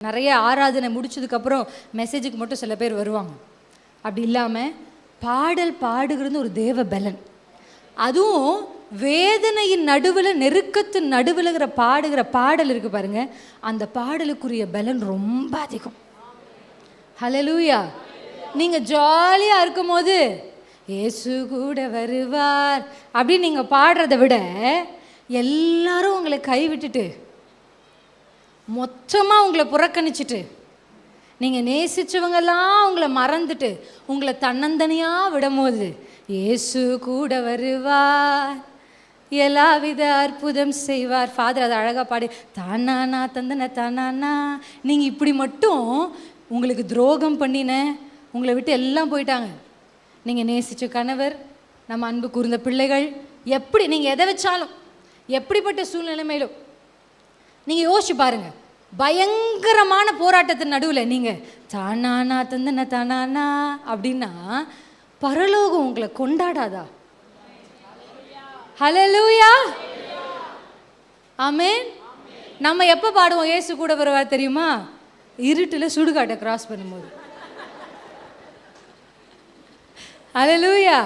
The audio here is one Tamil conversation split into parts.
நிறைய ஆராதனை முடிச்சதுக்கப்புறம் மெசேஜுக்கு மட்டும் சில பேர் வருவாங்க. அப்படி இல்லாமல் பாடல் பாடுகிறது ஒரு தேவ பலன் அதுவும் வேதனையின் நடுவில் நெருக்கத்தின் நடுவில்ங்கிற பாடுகிற பாடல் இருக்கு பாருங்க. அந்த பாடலுக்குரிய பலன் ரொம்ப அதிகம். ஹலலூயா நீங்கள் ஜாலியாக இருக்கும்போது ஏசு கூட வருவார் அப்படின்னு நீங்கள் பாடுறதை விட எல்லாரும் உங்களை கைவிட்டுட்டு மொத்தமாக உங்களை புறக்கணிச்சிட்டு நீங்கள் நேசிச்சவங்கெல்லாம் உங்களை மறந்துட்டு உங்களை தன்னந்தனியாக விடும்போது இயேசு கூட வருவார். எல்லாவித அற்புதம் செய்வார். ஃபாதர் அதை அழகாக பாடி தானானா தந்தன தானானா நீங்கள் இப்படி மட்டும் உங்களுக்கு துரோகம் பண்ணின உங்களை விட்டு எல்லாம் போயிட்டாங்க. நீங்கள் நேசித்த கணவர் நம்ம அன்பு கூர்ந்த பிள்ளைகள் எப்படி நீங்கள் எதை வச்சாலும் எப்படிப்பட்ட சூழ்நிலைமையிலும் நீங்கள் யோசிச்சு பாருங்க. பயங்கரமான போராட்டத்தின் நடுவில் நீங்கள் தானானா தந்தன தானானா அப்படின்னா பரலோகம் உங்களை கொண்டாடாதா? ஹலலூயா ஆமேன் நம்ம எப்போ பாடுவோம்? ஏசு கூட வருவார் தெரியுமா? இருட்டில் சுடுகாட்டை கிராஸ் பண்ணும்போது. ஹalleluya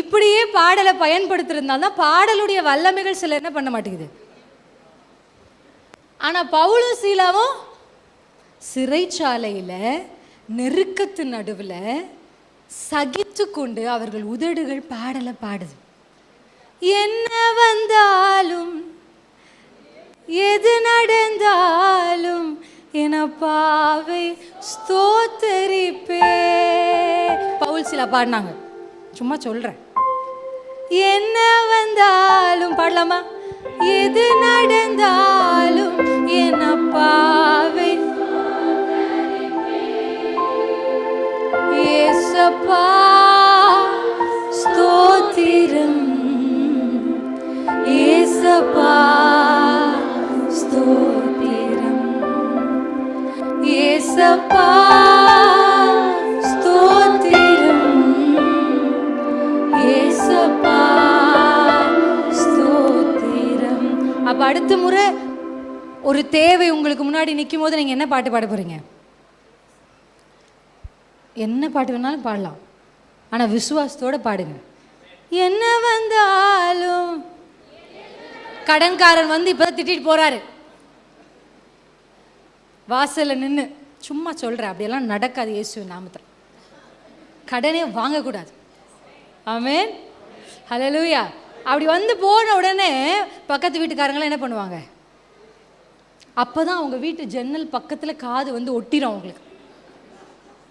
இப்படியே பாடலை பயன்படுத்திருந்தால் தான் பாடலுடைய வல்லமைகள் சில என்ன பண்ண மாட்டேங்குது? ஆனால் பவுலும் சீலாவும் சிறைச்சாலையில் நெருக்கத்து நடுவில் சகித்து கொண்டு அவர்கள் உதடுகள் பாடலை பாடுது. என்ன வந்தாலும் எது நடந்தாலும் என பாவை ஸ்தோத்தரிப்பே. பவுல் சிலா பாடினாங்க. சும்மா சொல்கிறேன் என்ன வந்தாலும் பாடலாமா? எது நடந்தாலும் என பாவை ஏசப்பா ஸ்தோத்திரம். ஏசப்பா ஸ்தோத்திரம். ஏசப்பா ஸ்தோத்திரம். ஏசப்பா ஸ்தோத்திரம். அப்ப அடுத்த முறை ஒரு தேவை உங்களுக்கு முன்னாடி நிற்கும் போது நீங்கள் என்ன பாட்டு பாட போகிறீங்க என்ன பாட்டு வேணாலும் பாடலாம். ஆனால் விசுவாசத்தோட பாடுங்க. என்ன வந்தாலும் கடன்காரன் வந்து இப்போ திட்டிட்டு போகிறாரு வாசலில் நின்று சும்மா சொல்கிறேன் அப்படியெல்லாம் நடக்காது இயேசு நாமத்தில். கடனே வாங்கக்கூடாது. அவன் ஹலோ லூயா அப்படி வந்து போன உடனே பக்கத்து வீட்டுக்காரங்களாம் என்ன பண்ணுவாங்க? அப்போ தான் அவங்க வீட்டு ஜன்னல் பக்கத்தில் காது வந்து ஒட்டிடும் அவங்களுக்கு.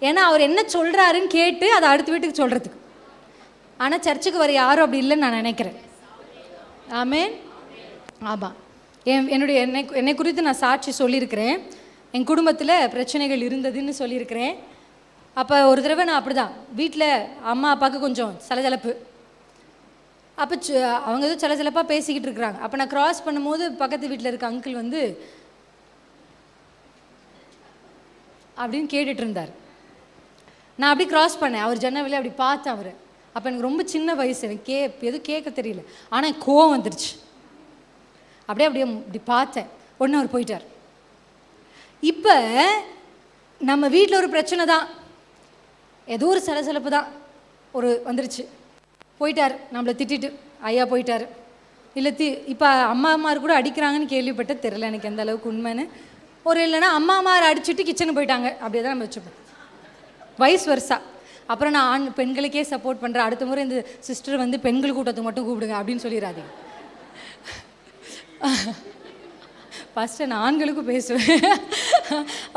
ஏன்னா அவர் என்ன சொல்கிறாருன்னு கேட்டு அதை அடுத்த வீட்டுக்கு சொல்கிறதுக்கு ஆனால் சர்ச்சுக்கு வர யாரும் அப்படி இல்லைன்னு நான் நினைக்கிறேன். ஆமேன். ஆமாம் என் என்னுடைய என்னை என்னை குறித்து நான் சாட்சி சொல்லியிருக்கிறேன். என் குடும்பத்தில் பிரச்சனைகள் இருந்ததுன்னு சொல்லியிருக்கிறேன். அப்போ ஒரு தடவை நான் அப்படி தான் வீட்டில் அம்மா அப்பாவுக்கு கொஞ்சம் சலசலப்பு. அப்போ அவங்க ஏதோ சலசலப்பாக பேசிக்கிட்டு இருக்கிறாங்க. அப்போ நான் கிராஸ் பண்ணும்போது பக்கத்து வீட்டில் இருக்க அங்கிள் வந்து அப்படின்னு கேட்டுட்டு இருந்தார் நான் அப்படி கிராஸ் பண்ணேன். அவர் ஜன்னவிலே அப்படி பார்த்தேன் அவர். அப்போ எனக்கு ரொம்ப சின்ன வயசு. எனக்கு கே எதுவும் கேட்க தெரியல. ஆனால் கோவம் வந்துருச்சு. அப்படியே அப்படியே இப்படி பார்த்தேன். ஒன்று அவர் போயிட்டார். இப்போ நம்ம வீட்டில் ஒரு பிரச்சனை தான். ஏதோ ஒரு சலசலப்பு தான். ஒரு வந்துருச்சு. போயிட்டார். நம்மளை திட்டிட்டு ஐயா போயிட்டார். இல்லை தி இப்போ அம்மா அம்மா கூட அடிக்கிறாங்கன்னு கேள்விப்பட்ட தெரில எனக்கு எந்த அளவுக்கு உண்மைன்னு. ஒரு இல்லைன்னா அம்மா அம்மார் அடிச்சுட்டு கிச்சனுக்கு போயிட்டாங்க. அப்படியே தான் நம்ம வச்சுப்போம். வயசு வருஷா அப்புறம் நான் ஆண் பெண்களுக்கே சப்போர்ட் பண்ணுறேன் அடுத்த முறை இந்த சிஸ்டர் வந்து பெண்கள் கூட்டத்துக்கு மட்டும் கூப்பிடுங்க அப்படின்னு சொல்லிடாதீங்க ஃபஸ்ட்டு நான் ஆண்களுக்கும் பேசுவேன்.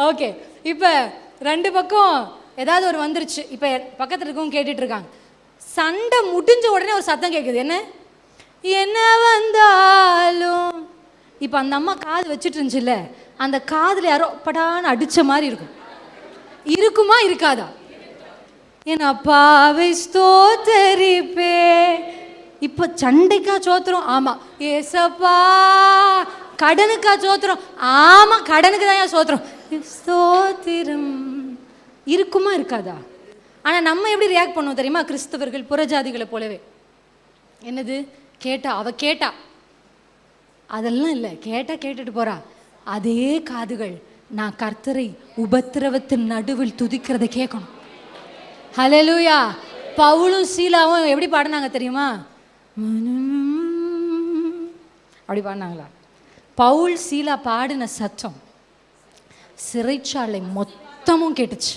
ஓகே இப்போ ரெண்டு பக்கம் ஏதாவது ஒரு வந்துருச்சு. இப்போ பக்கத்தில் இருக்கவங்க கேட்டுட்ருக்காங்க சண்டை முடிஞ்ச உடனே ஒரு சத்தம் கேட்குது என்ன? என்ன வந்தாலும் இப்போ அந்த அம்மா காது வச்சுட்டு இருந்துச்சுல்ல அந்த காதில் யாரோ படான்னு அடித்த மாதிரி இருக்கும். இருக்குமா இருக்காதா? என் அப்பாவை ஸ்தோத்தரிப்பே. இப்போ சண்டைக்கா சோத்திரம் ஆமாம் ஏசப்பா கடனுக்கா சோத்திரம் ஆமாம் கடனுக்கு தான் சோத்திரம் ஸ்தோத்திரம். இருக்குமா இருக்காதா? ஆனால் நம்ம எப்படி ரியாக்ட் பண்ணுவோம் தெரியுமா? கிறிஸ்தவர்கள் புறஜாதிகளை போலவே. என்னது? கேட்டா அவ கேட்டா. அதெல்லாம் இல்லை. கேட்டா கேட்டுட்டு போறா. அதே காதுகள் நான் கர்த்தரை உபத்திரவத்தின் நடுவில் துதிக்கிறதை கேட்கணும். ஹalleluya பவுலும் சீலாவும் எப்படி பாடினாங்க தெரியுமா? அப்படி பாடினாங்களா? பவுல் சீலா பாடின சத்தம் சிறைச்சாலை மொத்தமும் கேட்டுச்சு.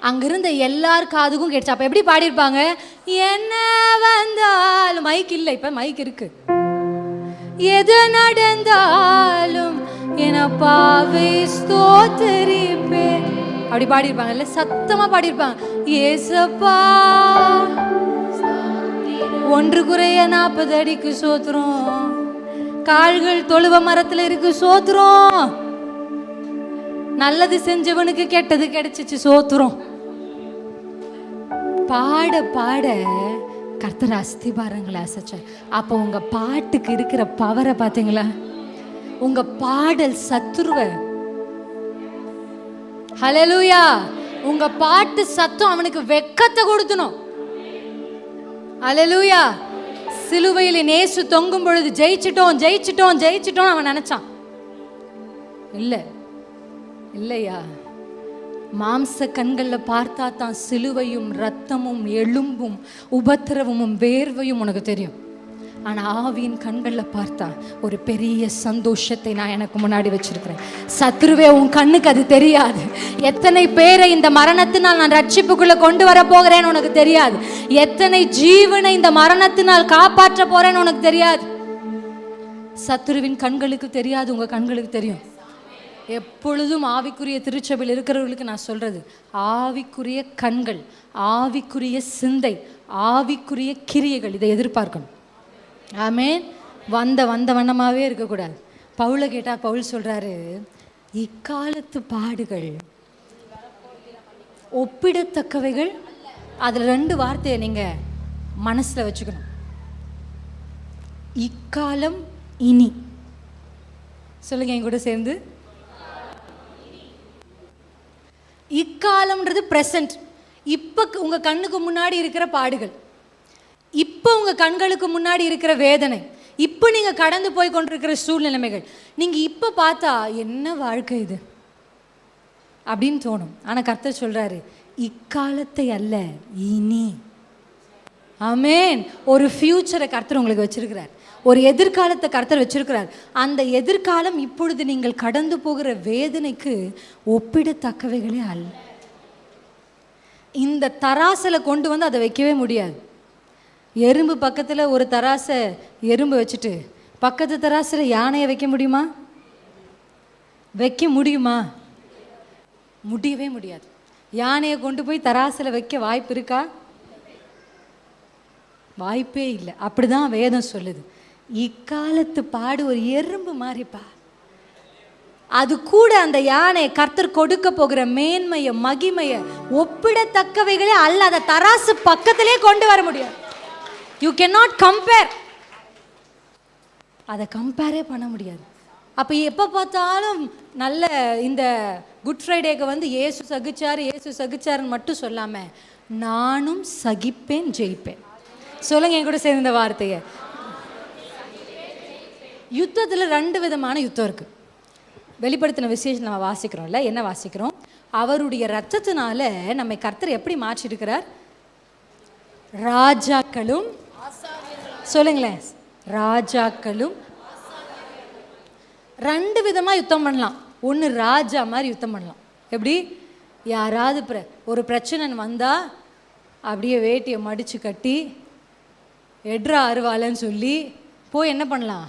அங்கிருந்த எல்லார் காதுக்கும் கேட்டுச்சு. அப்போ எப்படி பாடியிருப்பாங்க? என்ன வந்தாலும் மைக் இல்லை இப்போ மைக் இருக்கு. எது நடந்தாலும் என பாவை ஸ்தோத்தரிப்பேன் அப்படி பாடியிருப்பாங்கல்ல சத்தமா பாடியிருப்பாங்க. ஏசப்பா ஒன்று குறைய நாற்பது அடிக்கு சோத்துறோம். கால்கள் தொழுவ மரத்துல இருக்கு சோத்துறோம். நல்லது செஞ்சவனுக்கு கெட்டது கிடைச்சிச்சு சோத்துறோம். பாட பாட கர்த்தர் அஸ்திபாரங்களை அசைச்சார். அப்போ உங்க பாட்டுக்கு இருக்கிற பவரை பார்த்தீங்களா? உங்க பாடல் சத்துருவ. ஹலலூயா உங்க பாட்டு சத்தம் அவனுக்கு வெக்கத்தை கொடுத்தணும். அலலூயா சிலுவையில் நேசு தொங்கும் பொழுது ஜெயிச்சிட்டோம் ஜெயிச்சிட்டோம் ஜெயிச்சிட்டோம் அவன் நினைச்சான். இல்லை. இல்லையா? மாம்ச கண்களில் பார்த்தா தான் சிலுவையும் ரத்தமும் எலும்பும் உபத்திரவமும் வேர்வையும் உனக்கு தெரியும். ஆனால் ஆவியின் கண்களில் பார்த்தா ஒரு பெரிய சந்தோஷத்தை நான் எனக்கு முன்னாடி வச்சிருக்கிறேன். சத்ருவே உன் கண்ணுக்கு அது தெரியாது. எத்தனை பேரை இந்த மரணத்தினால் நான் ரட்சிப்புக்குள்ளே கொண்டு வர போகிறேன்னு உனக்கு தெரியாது. எத்தனை ஜீவனை இந்த மரணத்தினால் காப்பாற்ற போகிறேன்னு உனக்கு தெரியாது. சத்ருவின் கண்களுக்கு தெரியாது உங்கள் கண்களுக்கு தெரியும். எப்பொழுதும் ஆவிக்குரிய திருச்சபையில் இருக்கிறவர்களுக்கு நான் சொல்கிறது ஆவிக்குரிய கண்கள் ஆவிக்குரிய சிந்தை ஆவிக்குரிய கிரியைகள் இதை எதிர்பார்க்கணும். ஆமென். வந்த வந்த வண்ணமாகவே இருக்கக்கூடாது. பவுலை கேட்டால் பவுல் சொல்கிறாரு இக்காலத்து பாடுகள் ஒப்பிடத்தக்கவைகள் அதில் ரெண்டு வார்த்தையை நீங்கள் மனசில் வச்சுக்கணும். இக்காலம் இனி. சொல்லுங்க என் கூட சேர்ந்து. இக்காலம்ன்றது ப்ரெசன்ட் இப்போ உங்கள் கண்ணுக்கு முன்னாடி இருக்கிற பாடுகள். இப்போ உங்கள் கண்களுக்கு முன்னாடி இருக்கிற வேதனை. இப்போ நீங்கள் கடந்து போய் கொண்டிருக்கிற சூழ்நிலைமைகள். நீங்கள் இப்போ பார்த்தா என்ன வாழ்க்கை இது? அப்படின்னு தோணும். ஆனால் கர்த்தர் சொல்கிறாரு இக்காலத்தை அல்ல இனி. அமேன் ஒரு ஃப்யூச்சரை கர்த்தர் உங்களுக்கு வச்சிருக்கிறார். ஒரு எதிர்காலத்தை கர்த்தர் வச்சிருக்கிறார். அந்த எதிர்காலம் இப்பொழுது நீங்கள் கடந்து போகிற வேதனைக்கு ஒப்பிடத்தக்கவைகளே அல்ல. இந்த தராசில் கொண்டு வந்து அதை வைக்கவே முடியாது. எறும்பு பக்கத்தில் ஒரு தராசை எறும்பு வச்சுட்டு பக்கத்து தராசில் யானையை வைக்க முடியுமா? வைக்க முடியுமா? முடியவே முடியாது. யானையை கொண்டு போய் தராசில் வைக்க வாய்ப்பு இருக்கா? வாய்ப்பே இல்லை. அப்படிதான் வேதம் சொல்லுது. இக்காலத்து பாடு ஒரு எறும்பு மாதிரிப்பா அது கூட அந்த யானை கர்த்தர் கொடுக்க போகிற மேன்மைய மகிமைய ஒப்பிடத்தக்கவைகளே அல்ல அதை தராசு பக்கத்திலே கொண்டு வர முடியும். யூ நாட் கம்பேர் அதை கம்பேரே பண்ண முடியாது. அப்போ எப்போ பார்த்தாலும் நல்ல இந்த குட் ஃப்ரைடேக்கு வந்து ஏசு சகிச்சார் ஏசு சகிச்சாருன்னு மட்டும் சொல்லாமல் நானும் சகிப்பேன் ஜெயிப்பேன். சொல்லுங்க என் கூட சேர்ந்த வார்த்தையை. யுத்தத்தில் ரெண்டு விதமான யுத்தம் இருக்குது வெளிப்படுத்தின விசேஷம் நம்ம வாசிக்கிறோம்ல என்ன வாசிக்கிறோம்? அவருடைய ரத்தத்தினால நம்மை கர்த்தர் எப்படி மாற்றிருக்கிறார் ராஜாக்களும் சொல்லுங்களேன் ராஜாக்களும் ரெண்டு விதமாக யுத்தம் பண்ணலாம். ஒன்று ராஜா மாதிரி யுத்தம் பண்ணலாம். எப்படி? யாராவது பிர ஒரு பிரச்சனை வந்தால் அப்படியே வேட்டியை மடித்து கட்டி எட்ரா அருவாளன்னு சொல்லி போய் என்ன பண்ணலாம்?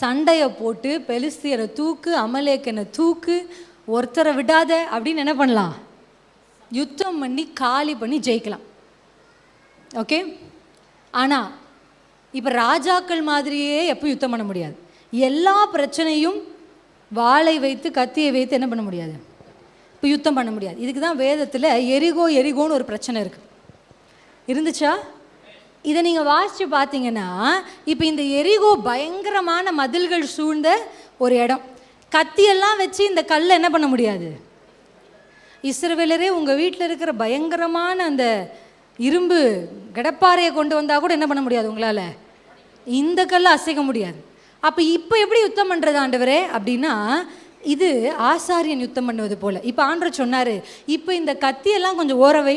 சண்டையை போட்டு பெலிஸ்தியரை தூக்கு அமலேக்கனை தூக்கு ஒருத்தரை விடாத அப்படின்னு என்ன பண்ணலாம்? யுத்தம் பண்ணி காலி பண்ணி ஜெயிக்கலாம். ஓகே? ஆனால் இப்போ ராஜாக்கள் மாதிரியே எப்போ யுத்தம் பண்ண முடியாது? எல்லா பிரச்சனையும் வாளை வைத்து கத்தியை வைத்து என்ன பண்ண முடியாது? இப்போ யுத்தம் பண்ண முடியாது. இதுக்கு தான் வேதத்தில் எரிகோ எரிகோன்னு ஒரு பிரச்சனை இருக்குது இருந்துச்சா? இதை நீங்கள் வாசித்து பார்த்தீங்கன்னா இப்போ இந்த எரிகோ பயங்கரமான மதில்கள் சூழ்ந்த ஒரு இடம். கத்தியெல்லாம் வச்சு இந்த கல்லை என்ன பண்ண முடியாது? இஸ்ரவேலரே உங்கள் வீட்டில் இருக்கிற பயங்கரமான அந்த இரும்பு கடப்பாறையை கொண்டு வந்தால் கூட என்ன பண்ண முடியாது உங்களால்? இந்த கல்லை அசைக்க முடியாது. அப்போ இப்போ எப்படி யுத்தம் பண்ணுறது ஆண்டவரே? அப்படின்னா இது ஆசாரியன் யுத்தம் பண்ணுவது போல். இப்போ ஆண்டவர் சொன்னார் இப்போ இந்த கத்தியெல்லாம் கொஞ்சம் ஓரவை.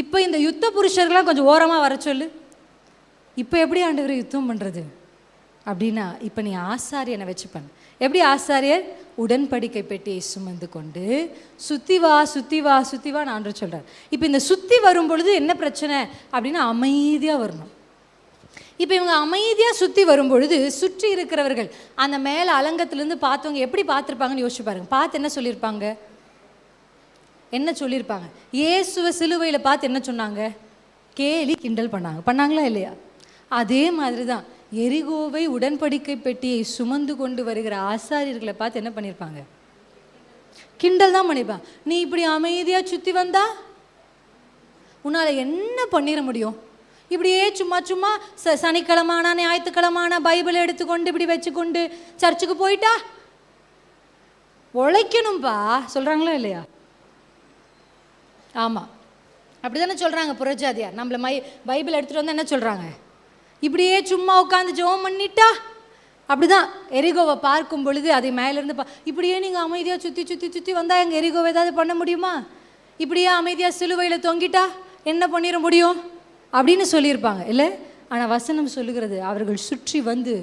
இப்போ இந்த யுத்த புருஷர்கள்லாம் கொஞ்சம் ஓரமாக வர சொல்லு. இப்போ எப்படி ஆண்டவர் யுத்தம் பண்ணுறது அப்படின்னா இப்போ நீ ஆசாரியனை வச்சு பண்ணு. எப்படி ஆசாரியர்? உடன்படிக்கை பெட்டியை சுமந்து கொண்டு சுத்தி வா சுத்தி வா சுத்தி வா நான் சொல்கிறார் இப்போ இந்த சுத்தி வரும் பொழுது என்ன பிரச்சனை? அப்படின்னா அமைதியாக வரணும். இப்போ இவங்க அமைதியாக சுற்றி வரும்பொழுது சுற்றி இருக்கிறவர்கள் அந்த மேலே அலங்கத்துலேருந்து பார்த்தவங்க எப்படி பார்த்துருப்பாங்கன்னு யோசிச்சு பாருங்க. பார்த்து என்ன சொல்லியிருப்பாங்க? என்ன சொல்லியிருப்பாங்க? இயேசுவை சிலுவையில் பார்த்து என்ன சொன்னாங்க? கேலி கிண்டல் பண்ணாங்க. பண்ணாங்களா இல்லையா? அதே மாதிரி தான் எரிகோவை உடன்படிக்கை பெட்டியை சுமந்து கொண்டு வருகிற ஆசாரியர்களை பார்த்து என்ன பண்ணியிருப்பாங்க? கிண்டல் தான் பண்ணியிருப்பாங்க. நீ இப்படி அமைதியாக சுற்றி வந்தா உன்னால் என்ன பண்ணிட முடியும்? இப்படியே சும்மா சும்மா ச சனிக்கிழமானா ஞாயிற்றுக்கிழமானா பைபிள் எடுத்துக்கொண்டு இப்படி வச்சுக்கொண்டு சர்ச்சுக்கு போயிட்டா? உழைக்கணும்பா. சொல்கிறாங்களா இல்லையா? ஆமாம் அப்படி தானே சொல்கிறாங்க புரஜாதியார். நம்மளை மை பைபிள் எடுத்துகிட்டு வந்து என்ன சொல்கிறாங்க இப்படியே சும்மா உட்காந்து ஜெபம் பண்ணிட்டா? அப்படிதான் எரிகோவை பார்க்கும் பொழுது அதை மேலேருந்து பா இப்படியே நீங்கள் அமைதியாக சுற்றி சுற்றி சுற்றி வந்தால் எங்கள் எரிகோவை ஏதாவது பண்ண முடியுமா? இப்படியே அமைதியாக சிலுவையில் தொங்கிட்டா என்ன பண்ணிட முடியும்? அப்படின்னு சொல்லியிருப்பாங்க. இல்லை? ஆனால் வசனம் சொல்லுகிறது அவர்கள் சுற்றி வந்து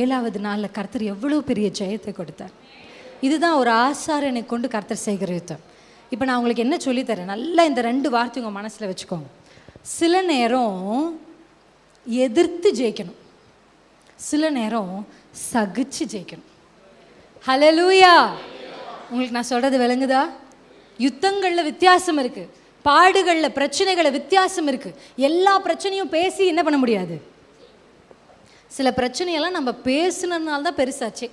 ஏழாவது நாளில் கர்த்தர் எவ்வளோ பெரிய ஜெயத்தை கொடுத்தார். இதுதான் ஒரு ஆசாரனை கொண்டு கர்த்தர் செய்கிற யுத்தம். இப்போ நான் உங்களுக்கு என்ன சொல்லித்தரேன்? நல்லா இந்த ரெண்டு வார்த்தை உங்கள் மனசில் வச்சுக்கோங்க. சில நேரம் எதிர்த்து ஜெயிக்கணும். சில நேரம் சகிச்சு ஜெயிக்கணும். ஹலலூயா உங்களுக்கு நான் சொல்கிறது விளங்குதா? யுத்தங்களில் வித்தியாசம் இருக்குது பாடுகளில் பிரச்சனைகளை வித்தியாசம் இருக்குது எல்லா பிரச்சனையும் பேசி என்ன பண்ண முடியாது? சில பிரச்சனையெல்லாம் நம்ம பேசுனதுனால தான் பெருசாச்சே.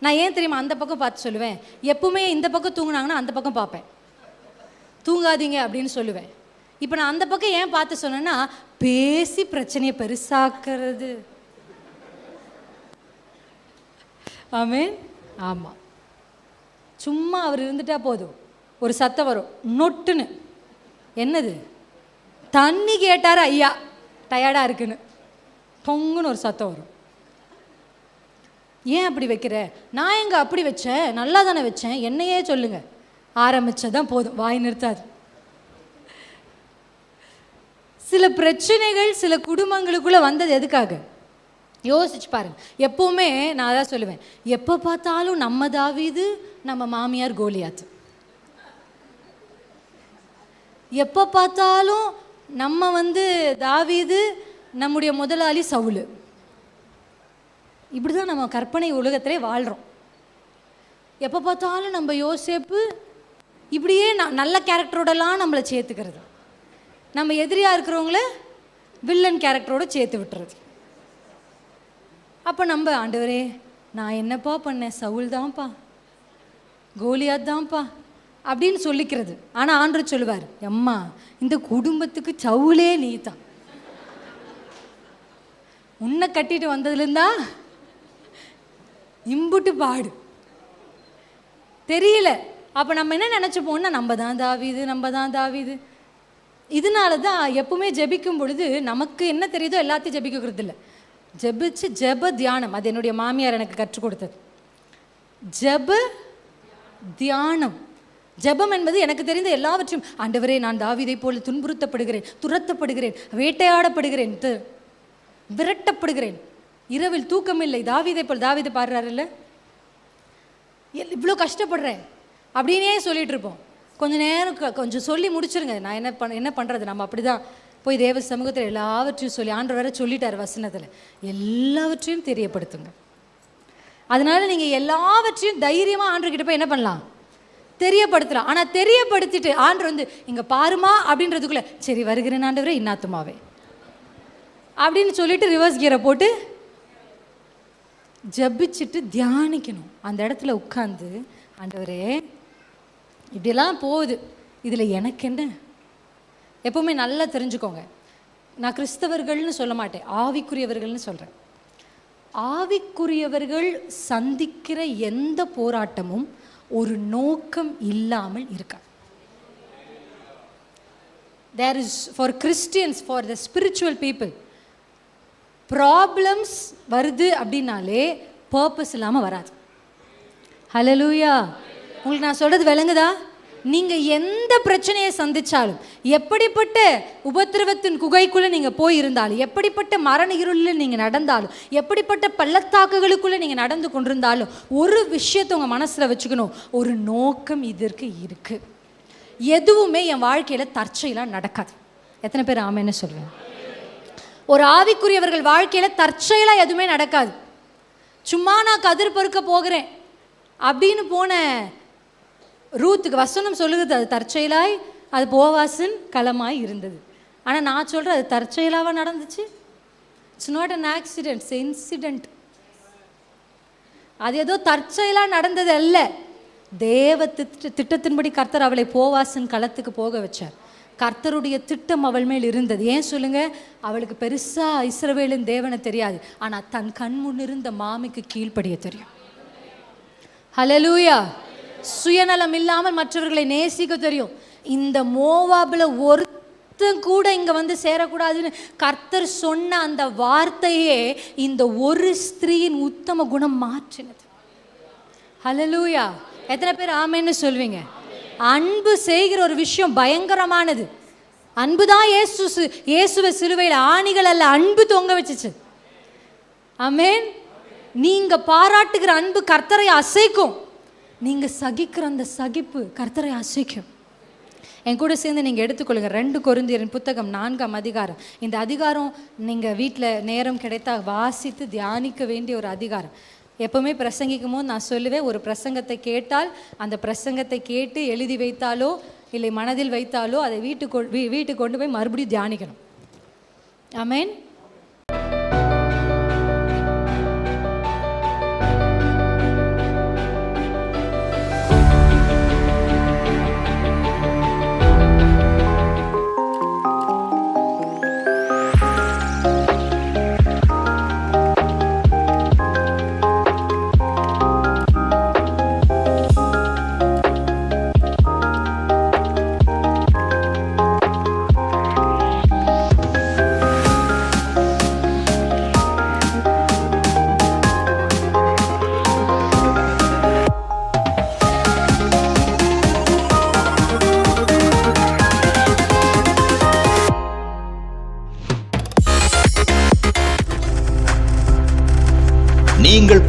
நான் ஏன் தெரியுமா அந்த பக்கம் பார்த்து சொல்லுவேன்? எப்பவுமே இந்த பக்கம் தூங்குனாங்கன்னா அந்த பக்கம் பார்ப்பேன். தூங்காதீங்க அப்படின்னு சொல்லுவேன். இப்போ நான் அந்த பக்கம் ஏன் பார்த்து சொன்னேன்னா பேசி பிரச்சனையை பெருசாக்குறது. ஆமேன்? ஆமாம் சும்மா அவர் இருந்துட்டா போதும். ஒரு சத்தம் வரும். நொட்டுன்னு. என்னது? தண்ணி கேட்டார் ஐயா. டயர்டாக இருக்குன்னு. பொங்குன்னு ஒரு சத்தம் வரும். ஏன் அப்படி வைக்கிற? நான் எங்கே அப்படி வச்சேன்? நல்லா தானே வச்சேன்? என்னையே சொல்லுங்க. ஆரம்பிச்சதான் போதும். வாய் நிறுத்தாது. சில பிரச்சனைகள் சில குடும்பங்களுக்குள்ள வந்தது எதுக்காக? யோசிச்சு பாருங்க. எப்பவுமே நான் அதான் சொல்லுவேன். எப்போ பார்த்தாலும் நம்ம தாவீது நம்ம மாமியார் கோலியாத்து. எப்போ பார்த்தாலும் நம்ம வந்து தாவிது நம்முடைய முதலாளி சவுலு. இப்படி தான் நம்ம கற்பனை உலகத்திலே வாழ்கிறோம் எப்போ பார்த்தாலும் நம்ம யோசேப்பு இப்படியே ந நல்ல கேரக்டரோடலாம் நம்மளை சேர்த்துக்கிறது. நம்ம எதிரியாக இருக்கிறவங்கள வில்லன் கேரக்டரோடு சேர்த்து விட்டுறது. அப்போ நம்ம ஆண்டவரே நான் என்னப்பா பண்ணேன்? சவுல் தான்ப்பா. கோலியாத் தான்ப்பா. அப்படின்னு சொல்லிக்கிறது. ஆனால் ஆண்டவர் சொல்லுவார் அம்மா இந்த குடும்பத்துக்கு சவுலே நீ தான் உன்னை கட்டிட்டு வந்ததுலேருந்தா இம்புட்டு பாடு. தெரியல. அப்போ நம்ம என்ன நினச்சிப்போம்னா நம்ம தான் தாவிது நம்ம தான் தாவிது. இதனால தான் எப்பவுமே ஜெபிக்கும் பொழுது நமக்கு என்ன தெரியுதோ எல்லாத்தையும் ஜெபிக்கிறது இல்லை ஜெபிச்சு ஜெப தியானம் அது என்னுடைய மாமியார் எனக்கு கற்றுக் கொடுத்தது. ஜெப தியானம். ஜெபம் என்பது எனக்கு தெரிந்த எல்லாவற்றையும் ஆண்டவரே நான் தாவிதை போல துன்புறுத்தப்படுகிறேன் துரத்தப்படுகிறேன் வேட்டையாடப்படுகிறேன் விரட்டப்படுகிறேன். இரவில் தூக்கமில்லை. தாவீதை போல் தாவிதை பாடுறாருல்ல? எல்- இவ்வளோ கஷ்டப்படுறேன். அப்படின்னே சொல்லிகிட்ருப்போம் இருப்போம் நேரம் க- கொஞ்சம் சொல்லி முடிச்சிருங்க. நான் என்ன பண்ண என்ன பண்ணுறது நம்ம அப்படி தான் போய் தேவ சமூகத்தில் எல்லாவற்றையும் சொல்லி ஆண்டு வேற சொல்லிட்டார் வசனத்தில். எல்லாவற்றையும் தெரியப்படுத்துங்க. அதனால் நீங்கள் எல்லாவற்றையும் தைரியமாக ஆண்டவர்கிட்ட போய் என்ன பண்ணலாம்? தெரியப்படுத்தலாம். ஆனால் தெரியப்படுத்திட்டு ஆண்டு வந்து இங்கே பாருமா அப்படின்றதுக்குள்ளே சரி வருகிறேன் ஆண்டவரே இன்னாத்துமாவே. அப்படின்னு சொல்லிட்டு ரிவர்ஸ் கியரை போட்டு ஜபிச்சுட்டு தியானிக்கணும். அந்த இடத்துல உட்காந்து ஆண்டவரே இப்படியெல்லாம் போகுது. இதில் எனக்கு என்ன? எப்போவுமே நல்லா தெரிஞ்சுக்கோங்க. நான் கிறிஸ்தவர்கள்னு சொல்ல மாட்டேன். ஆவிக்குரியவர்கள்னு சொல்கிறேன் ஆவிக்குரியவர்கள் சந்திக்கிற எந்த போராட்டமும் ஒரு நோக்கம் இல்லாமல் இருக்காது. There is for Christians for the spiritual people problems வருது அப்படின்னாலே பர்பஸ் இல்லாமல் வராது. ஹalleluya உங்களுக்கு நான் சொல்கிறது விளங்குதா? நீங்கள் எந்த பிரச்சனையை சந்தித்தாலும் எப்படிப்பட்ட உபத்திரவத்தின் குகைக்குள்ளே நீங்கள் போய் இருந்தாலும் எப்படிப்பட்ட மரண இருளில் நீங்கள் நடந்தாலும் எப்படிப்பட்ட பள்ளத்தாக்குகளுக்குள்ளே நீங்கள் நடந்து கொண்டிருந்தாலும் ஒரு விஷயத்தை உங்கள் மனசில் வச்சுக்கணும். ஒரு நோக்கம் இதற்கு இருக்குது எதுவுமே என் வாழ்க்கையில் தற்செயலாக நடக்காது. எத்தனை பேர் ஆமைன்னு சொல்லுவேன் ஒரு ஆவிக்குரியவர்கள் வாழ்க்கையில் தற்செயலாக எதுவுமே நடக்காது. சும்மா நான் கதிர் பொறுக்க போகிறேன் அப்படின்னு போன ரூத்துக்கு வசனம் சொல்லுகிறது அது தற்செயலாய் அது போவாசின் களமாய் இருந்தது. ஆனால் நான் சொல்கிறேன் அது தற்செயலாக நடந்துச்சு? It's not an accident incident அது ஏதோ தற்செயலாக நடந்தது அல்ல. தேவ திட்டத்தின்படி கர்த்தர் அவளை போவாசன் களத்துக்கு போக வச்சார். கர்த்தருடைய திட்டம் அவள் மேல் இருந்தது. ஏன் சொல்லுங்க? அவளுக்கு பெருசா இஸ்ரவேலின் தேவனை தெரியாது. ஆனா தன் கண் முன் இருந்த மாமிக்கு கீழ்ப்படிய தெரியும். ஹலலூயா சுயநலம் இல்லாமல் மற்றவர்களை நேசிக்க தெரியும். இந்த மோவாபில் ஒருத்தன் கூட இங்க வந்து சேரக்கூடாதுன்னு கர்த்தர் சொன்ன அந்த வார்த்தையே இந்த ஒரு ஸ்திரீயின் உத்தம குணம் மாற்றினது. ஹலலூயா எத்தனை பேர் ஆமைன்னு சொல்வீங்க? அன்பு செய்கிற ஒரு விஷயம் பயங்கரமானது. அன்பு தான் ஏசு சி- இயேசுவை சிலுவையில் ஆணிகள் அல்ல அன்பு தொங்க வச்சுச்சு. அமேன் நீங்கள் பாராட்டுகிற அன்பு கர்த்தரை அசைக்கும். நீங்கள் சகிக்கிற அந்த சகிப்பு கர்த்தரை அசைக்கும். என் கூட சேர்ந்து நீங்கள் எடுத்துக்கொள்ளுங்க. ரெண்டு கொரிந்தியரின் புத்தகம் நான்காம் அதிகாரம். இந்த அதிகாரம் நீங்கள் வீட்டில் நேரம் கிடைத்தா வாசித்து தியானிக்க வேண்டிய ஒரு அதிகாரம். எப்பவுமே பிரசங்கிக்கும் போது நான் சொல்லுவேன் ஒரு பிரசங்கத்தை கேட்டால் அந்த பிரசங்கத்தை கேட்டு எழுதி வைத்தாலோ இல்லை மனதில் வைத்தாலோ அதை வீட்டுக்கு வீ- வீட்டுக்கு கொண்டு போய் மறுபடியும் தியானிக்கணும். ஐ மீன்